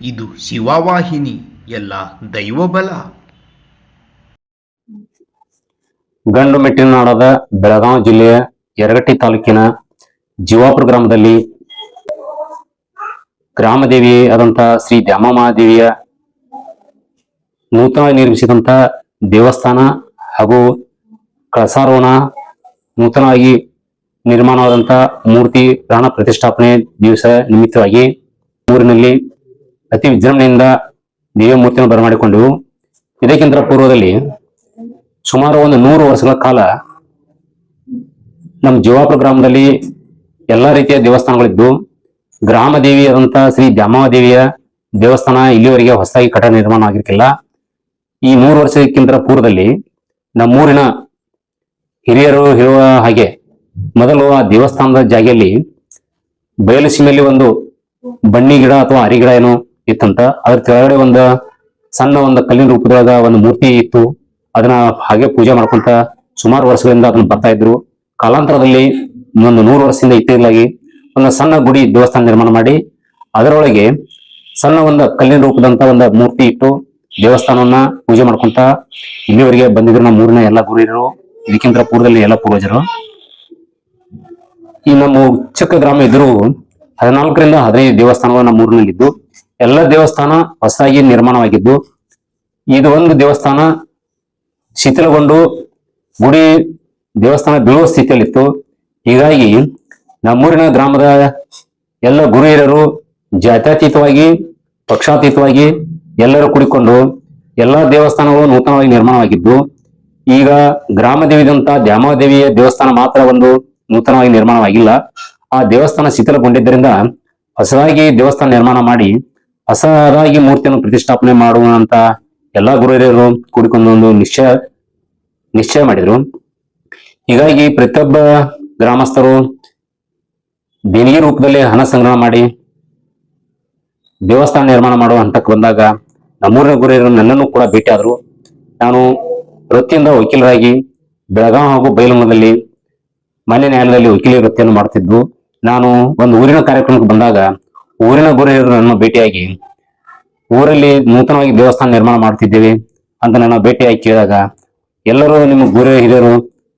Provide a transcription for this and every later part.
ಇದು ಶಿವವಾಹಿನಿ, ಎಲ್ಲ ದೈವಬಲ. ಗಂಡು ಮೆಟ್ಟಿನಾಡದ ಬೆಳಗಾವಿ ಜಿಲ್ಲೆಯ ಯರಗಟ್ಟಿ ತಾಲೂಕಿನ ಜೀವಾಪುರ ಗ್ರಾಮದಲ್ಲಿ ಗ್ರಾಮದೇವಿ ಆದಂತ ಶ್ರೀ ದ್ಯಾಮಮಹಾದೇವಿಯ ನೂತನವಾಗಿ ನಿರ್ಮಿಸಿದಂತ ದೇವಸ್ಥಾನ ಹಾಗೂ ಕಳಸಾರೋಣ ನೂತನವಾಗಿ ನಿರ್ಮಾಣವಾದಂತ ಮೂರ್ತಿ ಪ್ರಾಣ ಪ್ರತಿಷ್ಠಾಪನೆ ದಿವಸ ನಿಮಿತ್ತವಾಗಿ ಊರಿನಲ್ಲಿ ಅತಿ ವಿಜೃಂಭಣೆಯಿಂದ ಮೂರ್ತಿಯನ್ನು ಬರಮಾಡಿಕೊಂಡೆವು ಇದಕ್ಕಿಂತ ಪೂರ್ವದಲ್ಲಿ ಸುಮಾರು ಒಂದು ನೂರು ವರ್ಷಗಳ ಕಾಲ ನಮ್ಮ ಜೀವಾಪುರ ಗ್ರಾಮದಲ್ಲಿ ಎಲ್ಲಾ ರೀತಿಯ ದೇವಸ್ಥಾನಗಳಿದ್ದು ಗ್ರಾಮ ದೇವಿ ಆದಂತ ಶ್ರೀ ದ್ಯಾಮಾದೇವಿಯ ದೇವಸ್ಥಾನ ಇಲ್ಲಿವರೆಗೆ ಹೊಸದಾಗಿ ಕಟ್ಟಡ ನಿರ್ಮಾಣ ಆಗಿರ್ತಿಲ್ಲ. ಈ ನೂರು ವರ್ಷಕ್ಕಿಂತ ಪೂರ್ವದಲ್ಲಿ ನಮ್ಮೂರಿನ ಹಿರಿಯರು ಹೇಳುವ ಹಾಗೆ ಮೊದಲು ಆ ದೇವಸ್ಥಾನದ ಜಾಗೆಯಲ್ಲಿ ಬಯಲು ಸೀಮೆಯಲ್ಲಿ ಒಂದು ಬನ್ನಿ ಗಿಡ ಅಥವಾ ಅರಿ ಗಿಡ ಏನೋ ಇತ್ತಂತ. ಅದ್ರ ಕೆಳಗಡೆ ಒಂದು ಸಣ್ಣ ಒಂದು ಕಲ್ಲಿನ ರೂಪದೊಳಗ ಒಂದು ಮೂರ್ತಿ ಇತ್ತು. ಅದನ್ನ ಹಾಗೆ ಪೂಜೆ ಮಾಡ್ಕೊಂತ ಸುಮಾರು ವರ್ಷಗಳಿಂದ ಅದನ್ನ ಬರ್ತಾ ಇದ್ರು. ಕಾಲಾಂತರದಲ್ಲಿ ಒಂದು ನೂರು ವರ್ಷದಿಂದ ಇತ್ತಿರಲಾಗಿ ಒಂದು ಸಣ್ಣ ಗುಡಿ ದೇವಸ್ಥಾನ ನಿರ್ಮಾಣ ಮಾಡಿ, ಅದರೊಳಗೆ ಸಣ್ಣ ಒಂದು ಕಲ್ಲಿನ ರೂಪದಂತ ಒಂದು ಮೂರ್ತಿ ಇಟ್ಟು ದೇವಸ್ಥಾನವನ್ನ ಪೂಜೆ ಮಾಡ್ಕೊಂತ ಇಲ್ಲಿವರೆಗೆ ಬಂದಿದ್ರು ನಮ್ಮ ಊರಿನ ಎಲ್ಲ ಗುರಿಯರು ಇದಕ್ಕಿಂತ ಪೂರ್ವದಲ್ಲಿ ಎಲ್ಲ ಪೂರ್ವಜರು. ಈ ನಮ್ಮ ಚಿಕ್ಕ ಗ್ರಾಮ ಇದ್ರು ಹದಿನಾಲ್ಕರಿಂದ ಹದಿನೈದು ದೇವಸ್ಥಾನಗಳು ನಮ್ಮ ಊರಿನಲ್ಲಿದ್ದು. ಎಲ್ಲ ದೇವಸ್ಥಾನ ಹೊಸದಾಗಿ ನಿರ್ಮಾಣವಾಗಿದ್ದು, ಇದು ಒಂದು ದೇವಸ್ಥಾನ ಶಿಥಿಲಗೊಂಡು ಗುಡಿ ದೇವಸ್ಥಾನ ಬೀಳುವ ಸ್ಥಿತಿಯಲ್ಲಿತ್ತು. ಹೀಗಾಗಿ ನಮ್ಮೂರಿನ ಗ್ರಾಮದ ಎಲ್ಲ ಗುರು ಹಿರಿಯರು ಜಾತ್ಯತೀತವಾಗಿ, ಪಕ್ಷಾತೀತವಾಗಿ ಎಲ್ಲರೂ ಕುಡಿಕೊಂಡು ಎಲ್ಲಾ ದೇವಸ್ಥಾನಗಳು ನೂತನವಾಗಿ ನಿರ್ಮಾಣವಾಗಿದ್ದು, ಈಗ ಗ್ರಾಮ ದೇವಿದಂತ ದ್ಯಾಮದೇವಿಯ ದೇವಸ್ಥಾನ ಮಾತ್ರ ಒಂದು ನೂತನವಾಗಿ ನಿರ್ಮಾಣವಾಗಿಲ್ಲ. ಆ ದೇವಸ್ಥಾನ ಶಿಥಿಲಗೊಂಡಿದ್ದರಿಂದ ಹೊಸದಾಗಿ ದೇವಸ್ಥಾನ ನಿರ್ಮಾಣ ಮಾಡಿ ಹೊಸದಾಗಿ ಮೂರ್ತಿಯನ್ನು ಪ್ರತಿಷ್ಠಾಪನೆ ಮಾಡುವಂತ ಎಲ್ಲಾ ಗುರುಹಿರಿಯರು ಕೂಡಿಕೊಂಡು ಒಂದು ನಿಶ್ಚಯ ನಿಶ್ಚಯ ಮಾಡಿದ್ರು. ಹೀಗಾಗಿ ಪ್ರತಿಯೊಬ್ಬ ಗ್ರಾಮಸ್ಥರು ದೇಣಿಗೆ ರೂಪದಲ್ಲಿ ಹಣ ಸಂಗ್ರಹ ಮಾಡಿ ದೇವಸ್ಥಾನ ನಿರ್ಮಾಣ ಮಾಡುವ ಹಂತಕ್ಕೆ ಬಂದಾಗ ನಮ್ಮೂರಿನ ಗುರಿಯರು ನನ್ನನ್ನು ಕೂಡ ಭೇಟಿಯಾದರು. ನಾನು ವೃತ್ತಿಯಿಂದ ವಕೀಲರಾಗಿ ಬೆಳಗಾವಿ ಹಾಗೂ ಬೈಲಹೊಂಗಲದಲ್ಲಿ ಮಾನ್ಯ ನ್ಯಾಯಾಲಯದಲ್ಲಿ ವಕೀಲಿ ವೃತ್ತಿಯನ್ನು ಮಾಡುತ್ತಿದ್ದು, ನಾನು ಒಂದು ಊರಿನ ಕಾರ್ಯಕ್ರಮಕ್ಕೆ ಬಂದಾಗ ಊರಿನ ಗುರಿಯರು ನನ್ನ ಭೇಟಿಯಾಗಿ ಊರಲ್ಲಿ ನೂತನವಾಗಿ ದೇವಸ್ಥಾನ ನಿರ್ಮಾಣ ಮಾಡ್ತಿದ್ದೇವೆ ಅಂತ ನನ್ನ ಭೇಟಿಯಾಗಿ ಕೇಳಿದಾಗ, ಎಲ್ಲರೂ ನಿಮ್ಮ ಗುರು ಹಿರಿಯರು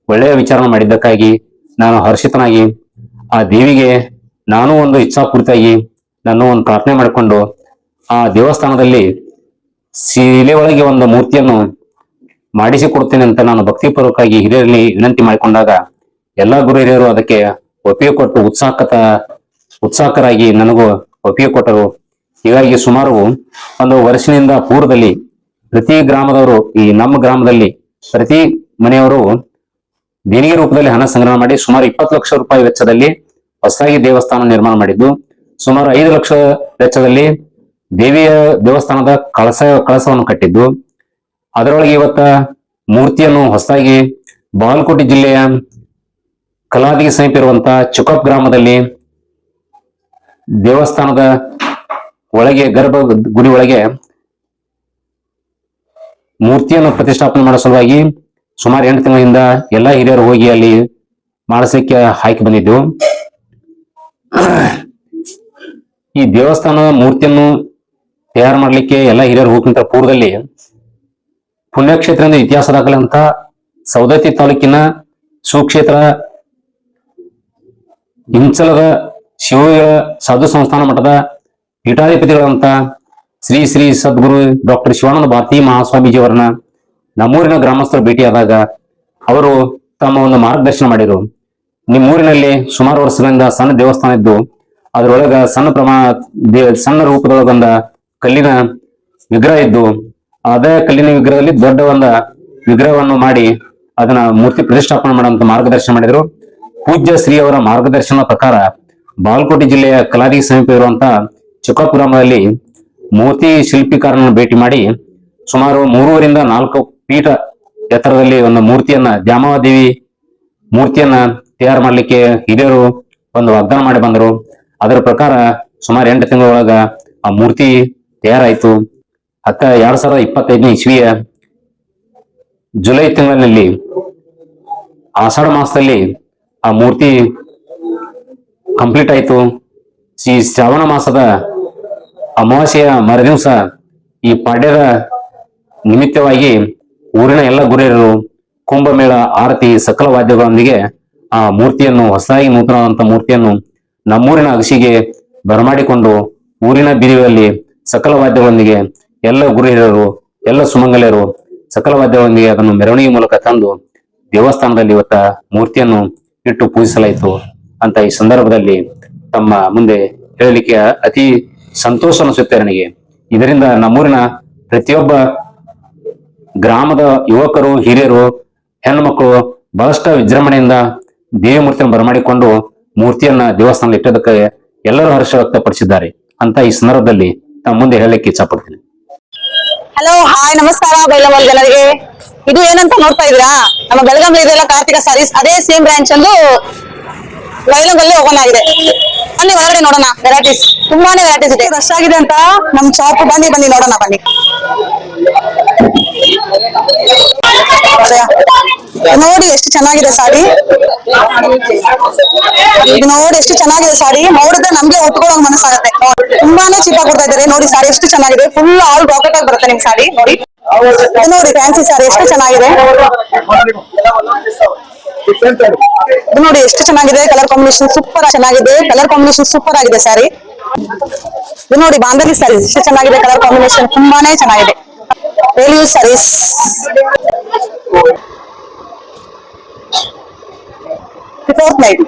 ಒಳ್ಳೆಯ ವಿಚಾರ ಮಾಡಿದ್ದಕ್ಕಾಗಿ ನಾನು ಹರ್ಷಿತನಾಗಿ, ಆ ದೇವಿಗೆ ನಾನು ಒಂದು ಇಚ್ಛಾಪೂರ್ತಿಯಾಗಿ ನಾನು ಒಂದು ಪ್ರಾರ್ಥನೆ ಮಾಡಿಕೊಂಡು ಆ ದೇವಸ್ಥಾನದಲ್ಲಿ ಶಿಲೆ ಒಳಗೆ ಒಂದು ಮೂರ್ತಿಯನ್ನು ಮಾಡಿಸಿಕೊಡ್ತೇನೆ ಅಂತ ನಾನು ಭಕ್ತಿಪೂರ್ವಕವಾಗಿ ಹಿರಿಯರಲ್ಲಿ ವಿನಂತಿ ಮಾಡಿಕೊಂಡಾಗ, ಎಲ್ಲಾ ಗುರು ಹಿರಿಯರು ಅದಕ್ಕೆ ಒಪ್ಪಿಗೆ ಕೊಟ್ಟು ಉತ್ಸಾಹಕತ, ಉತ್ಸಾಹಕರಾಗಿ ನನಗೂ ಒಪ್ಪಿಗೆ ಕೊಟ್ಟರು. ಹೀಗಾಗಿ ಸುಮಾರು ಒಂದು ವರ್ಷದಿಂದ ಪೂರ್ವದಲ್ಲಿ ಪ್ರತಿ ಗ್ರಾಮದವರು ಈ ನಮ್ಮ ಗ್ರಾಮದಲ್ಲಿ ಪ್ರತಿ ಮನೆಯವರು ದೇಣಿಗೆ ರೂಪದಲ್ಲಿ ಹಣ ಸಂಗ್ರಹ ಮಾಡಿ ಸುಮಾರು ಇಪ್ಪತ್ತು ಲಕ್ಷ ರೂಪಾಯಿ ವೆಚ್ಚದಲ್ಲಿ ಹೊಸದಾಗಿ ದೇವಸ್ಥಾನ ನಿರ್ಮಾಣ ಮಾಡಿದ್ದು, ಸುಮಾರು ಐದು ಲಕ್ಷ ವೆಚ್ಚದಲ್ಲಿ ದೇವಿಯ ದೇವಸ್ಥಾನದ ಕಳಸ, ಕಳಸವನ್ನು ಕಟ್ಟಿದ್ದು, ಅದರೊಳಗೆ ಇವತ್ತ ಮೂರ್ತಿಯನ್ನು ಹೊಸದಾಗಿ ಬಾಗಲಕೋಟೆ ಜಿಲ್ಲೆಯ ಕಲಾದಿಗೆ ಸಮೀಪ ಇರುವಂತ ಚುಕಪ್ ಗ್ರಾಮದಲ್ಲಿ ದೇವಸ್ಥಾನದ ಒಳಗೆ, ಗರ್ಭ ಗುಡಿ ಒಳಗೆ ಮೂರ್ತಿಯನ್ನು ಪ್ರತಿಷ್ಠಾಪನೆ ಮಾಡೋ ಸಲುವಾಗಿ ಸುಮಾರು ಎಂಟು ತಿಂಗಳಿಂದ ಎಲ್ಲಾ ಹಿರಿಯರು ಹೋಗಿ ಅಲ್ಲಿ ಮಾಡಸಕ್ಕೆ ಹಾಕಿ ಬಂದಿದ್ದೆವು ಈ ದೇವಸ್ಥಾನದ ಮೂರ್ತಿಯನ್ನು ತಯಾರು ಮಾಡ್ಲಿಕ್ಕೆ ಎಲ್ಲ ಹಿರಿಯರು ಹೋಗಿಂತ ಪೂರ್ವದಲ್ಲಿ ಪುಣ್ಯಕ್ಷೇತ್ರದ ಇತಿಹಾಸ ದಾಖಲೆಂತ ಸೌದತ್ತಿ ತಾಲೂಕಿನ ಸುಕ್ಷೇತ್ರ ಇಂಚಲದ ಶಿವಗಳ ಸಾಧು ಸಂಸ್ಥಾನ ಮಠದ ಪೀಠಾಧಿಪತಿಗಳಂತ ಶ್ರೀ ಶ್ರೀ ಸದ್ಗುರು ಡಾಕ್ಟರ್ ಶಿವಾನಂದ ಭಾರತಿ ಮಹಾಸ್ವಾಮೀಜಿಯವರನ್ನ ನಮ್ಮೂರಿನ ಗ್ರಾಮಸ್ಥರು ಭೇಟಿಯಾದಾಗ ಅವರು ತಮ್ಮ ಒಂದು ಮಾರ್ಗದರ್ಶನ ಮಾಡಿದರು. ನಿಮ್ಮೂರಿನಲ್ಲಿ ಸುಮಾರು ವರ್ಷಗಳಿಂದ ಸಣ್ಣ ದೇವಸ್ಥಾನ ಇದ್ದು, ಅದರೊಳಗ ಸಣ್ಣ ಪ್ರಮಾಣ ಸಣ್ಣ ರೂಪದೊಳಗೊಂದ ಕಲ್ಲಿನ ವಿಗ್ರಹ ಇದ್ದು, ಅದೇ ಕಲ್ಲಿನ ವಿಗ್ರಹದಲ್ಲಿ ದೊಡ್ಡ ಒಂದು ವಿಗ್ರಹವನ್ನು ಮಾಡಿ ಅದನ್ನ ಮೂರ್ತಿ ಪ್ರತಿಷ್ಠಾಪನೆ ಮಾಡುವಂತ ಮಾರ್ಗದರ್ಶನ ಮಾಡಿದ್ರು. ಪೂಜ್ಯ ಶ್ರೀ ಅವರ ಮಾರ್ಗದರ್ಶನ ಪ್ರಕಾರ ಬಾಗಲಕೋಟೆ ಜಿಲ್ಲೆಯ ಕಲಾರಿ ಸಮೀಪ ಇರುವಂತ ಚಿಕ್ಕಪುರಮದಲ್ಲಿ ಮೋತಿ ಮೂರ್ತಿ ಶಿಲ್ಪಿಕಾರನನ್ನು ಭೇಟಿ ಮಾಡಿ ಸುಮಾರು ಮೂರುವರಿಂದ ನಾಲ್ಕು ಪೀಠ ಎತ್ತರದಲ್ಲಿ ಒಂದು ಮೂರ್ತಿಯನ್ನ ದ್ಯಾಮಾದೇವಿ ಮೂರ್ತಿಯನ್ನ ತಯಾರು ಮಾಡ್ಲಿಕ್ಕೆ ಹಿರಿಯರು ಒಂದು ವಾಗ್ದಾನ ಮಾಡಿ ಬಂದರು. ಅದರ ಪ್ರಕಾರ ಸುಮಾರು ಎಂಟು ತಿಂಗಳೊಳಗ ಆ ಮೂರ್ತಿ ತಯಾರಾಯಿತು. ಅತ್ತ ಎರಡ್ ಸಾವಿರದ ಇಪ್ಪತ್ತೈದನೇ ಇಸ್ವಿಯ ಜುಲೈ ತಿಂಗಳಿನಲ್ಲಿ ಆಷಾಢ ಮಾಸದಲ್ಲಿ ಆ ಮೂರ್ತಿ ಕಂಪ್ಲೀಟ್ ಆಯ್ತು. ಈ ಶ್ರಾವಣ ಮಾಸದ ಅಮಾವಾಸ್ಯೆಯ ಮರುದಿವಸ ಈ ಪಾಡ್ಯದ ನಿಮಿತ್ತವಾಗಿ ಊರಿನ ಎಲ್ಲ ಗುರಿಯರು, ಕುಂಭಮೇಳ, ಆರತಿ, ಸಕಲ ವಾದ್ಯಗಳೊಂದಿಗೆ ಆ ಮೂರ್ತಿಯನ್ನು, ಹೊಸದಾಗಿ ನೂತನವಾದಂತ ಮೂರ್ತಿಯನ್ನು ನಮ್ಮೂರಿನ ಅಗಸಿಗೆ ಬರಮಾಡಿಕೊಂಡು ಊರಿನ ಬೀದಿಗಳಲ್ಲಿ ಸಕಲ ವಾದ್ಯಗಳೊಂದಿಗೆ ಎಲ್ಲ ಗುರುಹಿರಿಯರು, ಎಲ್ಲ ಸುಮಂಗಲಿಯರು ಸಕಲ ವಾದ್ಯಗಳೊಂದಿಗೆ ಅದನ್ನು ಮೆರವಣಿಗೆ ಮೂಲಕ ತಂದು ದೇವಸ್ಥಾನದಲ್ಲಿ ಇವತ್ತ ಮೂರ್ತಿಯನ್ನು ಇಟ್ಟು ಪೂಜಿಸಲಾಯಿತು. ಅಂತ ಈ ಸಂದರ್ಭದಲ್ಲಿ ತಮ್ಮ ಮುಂದೆ ಹೇಳಲಿಕ್ಕೆ ಅತಿ ಸಂತೋಷ ಅನಿಸುತ್ತೆ ನನಗೆ. ಇದರಿಂದ ನಮ್ಮೂರಿನ ಪ್ರತಿಯೊಬ್ಬ ಗ್ರಾಮದ ಯುವಕರು, ಹಿರಿಯರು ಹೆಣ್ಮಕ್ಳು ಬಹಳಷ್ಟು ವಿಜೃಂಭಣೆಯಿಂದ ದೇವಿ ಮೂರ್ತಿಯನ್ನು ಬರಮಾಡಿಕೊಂಡು ಮೂರ್ತಿಯನ್ನ ದೇವಸ್ಥಾನದಲ್ಲಿ ಇಟ್ಟದಕ್ಕೆ ಎಲ್ಲರೂ ಹರ್ಷ ವ್ಯಕ್ತಪಡಿಸಿದ್ದಾರೆ ಅಂತ ಈ ಸಂದರ್ಭದಲ್ಲಿ ತಮ್ಮ ಮುಂದೆ ಹೇಳಲಿಕ್ಕೆ ಇಚ್ಛಪಡ್ತೀನಿ. ಹಲೋ ಹಾಯ್ ನಮಸ್ಕಾರ, ಬೈಲಮಲ್ ಜನರಿಗೆ. ಇದು ಏನಂತ ನೋಡ್ತಾ ಇದೀರಾ ನಮ್ಮ ಬೆಳಗಾವಿ ಇದೆಲ್ಲ ಕಾರ್ತಿಕ ಸಾರೀಸ್ ಅದೇ ಸೇಮ್ ಬ್ರಾಂಚ್ ಅಲ್ಲೂ ಬೈಲಂಗಲ್ಲಿ ಓಪನ್ ಆಗಿದೆ. ಬನ್ನಿ ಒಳಗಡೆ ನೋಡೋಣ ವೆರೈಟೀಸ್ ತುಂಬಾನೇ ವೆರೈಟೀಸ್ ಇದೆ. ರಶ್ ಆಗಿದೆ ಅಂತ ನಮ್ ಶಾಪ್ ಬನ್ನಿ ಬನ್ನಿ, ನೋಡೋಣ, ಬನ್ನಿ. ನೋಡಿ ಎಷ್ಟು ಚೆನ್ನಾಗಿದೆ ಸಾರಿ. ನೋಡಿ ಎಷ್ಟು ಚೆನ್ನಾಗಿದೆ ಸಾರಿ. ನೋಡಿದ್ರೆ ನಮ್ಗೆ ಉಟ್ಕೊಳ್ಳೋಂಗ್ ಮನಸ್ಸಾಗುತ್ತೆ. ತುಂಬಾನೇ ಚೀಪ ಕೊಡ್ತಾ ಇದ್ದಾರೆ. ನೋಡಿ ಸಾರಿ ಎಷ್ಟು ಚೆನ್ನಾಗಿದೆ. ಫುಲ್ ಆಲ್ ರಾಕೆಟ್ ಆಗಿ ಬರುತ್ತೆ ನಿಮ್ ಸಾರಿ. ನೋಡಿ. ನೋಡಿ ಫ್ಯಾನ್ಸಿ ಸಾರಿ. ಎಷ್ಟು ಚೆನ್ನಾಗಿದೆ. ನೋಡಿ ಎಷ್ಟು ಚೆನ್ನಾಗಿದೆ ಕಲರ್ ಕಾಂಬಿನೇಷನ್ ಸೂಪರ್ ಚೆನ್ನಾಗಿದೆ. ಕಲರ್ ಕಾಂಬಿನೇಷನ್ ಸೂಪರ್ ಆಗಿದೆ ಸಾರಿ. ನೋಡಿ ಬಾಂಧವಿ ಸಾರಿ, ಎಷ್ಟು ಚೆನ್ನಾಗಿದೆ ಕಲರ್ ಕಾಂಬಿನೇಷನ್, ತುಂಬಾನೇ ಚೆನ್ನಾಗಿದೆ. Daily use saris fourth night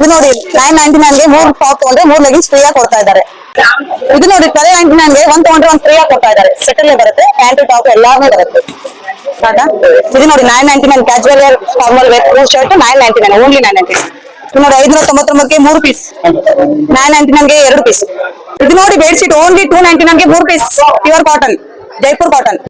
ಇದು ನೋಡಿ ನೈನ್ ನೈನ್ಟಿ ನೈನ್ಗೆ ಮೂರ್ ಟಾಪ್ ತಗೊಂಡ್ರೆ ಮೂರು ಲೆಗಿನ್ಸ್ ಫ್ರೀ ಆಗಿ ಕೊಡ್ತಾ ಇದ್ದಾರೆ. ಇದು ನೋಡಿ ಟ್ವೆಲ್ ನೈನ್ಟಿ ನೈನ್ಗೆ ಒಂದ್ ತಗೊಂಡ್ರೆ ಒಂದ್ ಫ್ರೀ ಆಗಿ ಕೊಡ್ತಾ ಇದ್ದಾರೆ. ಸೆಟಲ್ ಬರುತ್ತೆ ಪ್ಯಾಂಟ್ ಟಾಪ್ ಎಲ್ಲಾನು ಬರುತ್ತೆ. ಶಾರ್ಟ್ ಇದು ನೋಡಿ nine ninety nine casual wear formal wear full shirt nine ninety nine only nine ninety ನೋಡಿ ಐದ್ನೂರ ತೊಂಬತ್ತೊಂಬತ್ತಕ್ಕೆ ಮೂರು ಪೀಸ್ ನೈನ್ ನೈನ್ಟಿ ನನ್ಗೆ ಎರಡು ಪೀಸ್ ಇದು ನೋಡಿ ಬೆಡ್ ಓನ್ಲಿ ಟೂ ನೈನ್ಟಿ ಮೂರು piece pure cotton Jaipur cotton